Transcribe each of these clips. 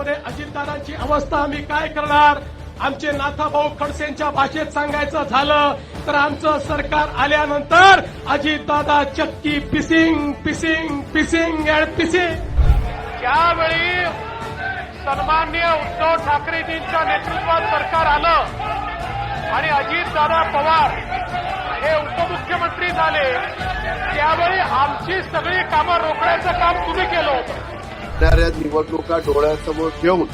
अवस्था आम्ही काय करणार? आमचे नाथाभाऊ खडसेंच्या भाषेत सांगायचं झालं तर आमचं सरकार आल्यानंतर अजितदादा चक्की pissing pissing pissing and pissing. ज्यावेळी सन्मान्य उद्धव ठाकरेजींच्या नेतृत्वात सरकार आलं आणि अजितदादा पवार हे उपमुख्यमंत्री झाले. त्यावेळी आमची सगळी कामं रोखण्याचं काम तुम्ही केलं होतं. येणाऱ्या निवडणुका डोळ्यासमोर ठेवून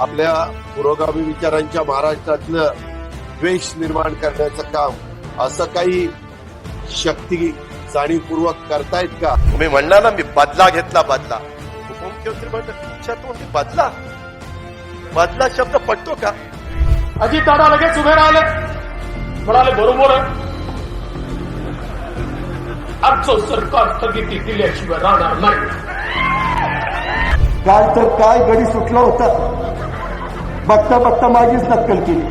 आपल्या पुरोगामी विचारांच्या महाराष्ट्रातलं द्वेष निर्माण करण्याचं काम असं काही शक्ती जाणीवपूर्वक करतायत का? तुम्ही म्हणला ना मी बदला घेतला बदला. उपमुख्यमंत्री म्हणतात बदला? बदला शब्द पटतो का? अजितदादा लगेच उभे राहिले. म्हणाले बरोबर आहे. आमचं सरकार स्थगिती दिल्याशिवाय राहणार नाही. तर काय गडी सुटलं होतं. बघता बघता माझीच नक्कल केली.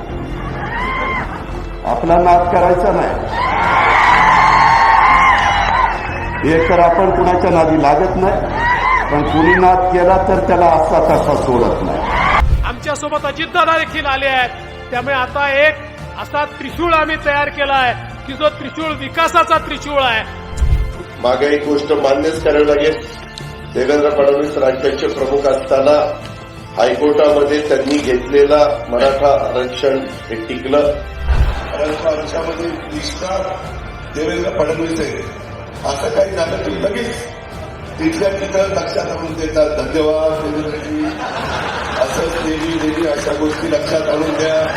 आपला नाद करायचा नाही. एक तर आपण कुणाच्या नादी लागत नाही पण कुणी नाद केला तर त्याला असा तसा सोडत नाही. आमच्यासोबत अजितदादा देखील आले आहेत. त्यामुळे आता एक असा त्रिशूळ आम्ही तयार केला आहे की जो त्रिशूळ विकासाचा त्रिशूळ आहे. मागे एक गोष्ट मान्यच करावी लागेल. देवेंद्र फडणवीस राज्याचे प्रमुख असताना हायकोर्टामध्ये त्यांनी घेतलेला मराठा आरक्षण हे टिकलं. परंतु आमच्यामध्ये निष्ठा देवेंद्र फडणवीस आहे. असं काही झालं की लगेच तिथल्या तिथं लक्षात आणून देतात धन्यवाद देवेंद्रजी. असंच देवी देवी अशा गोष्टी लक्षात आणून द्या.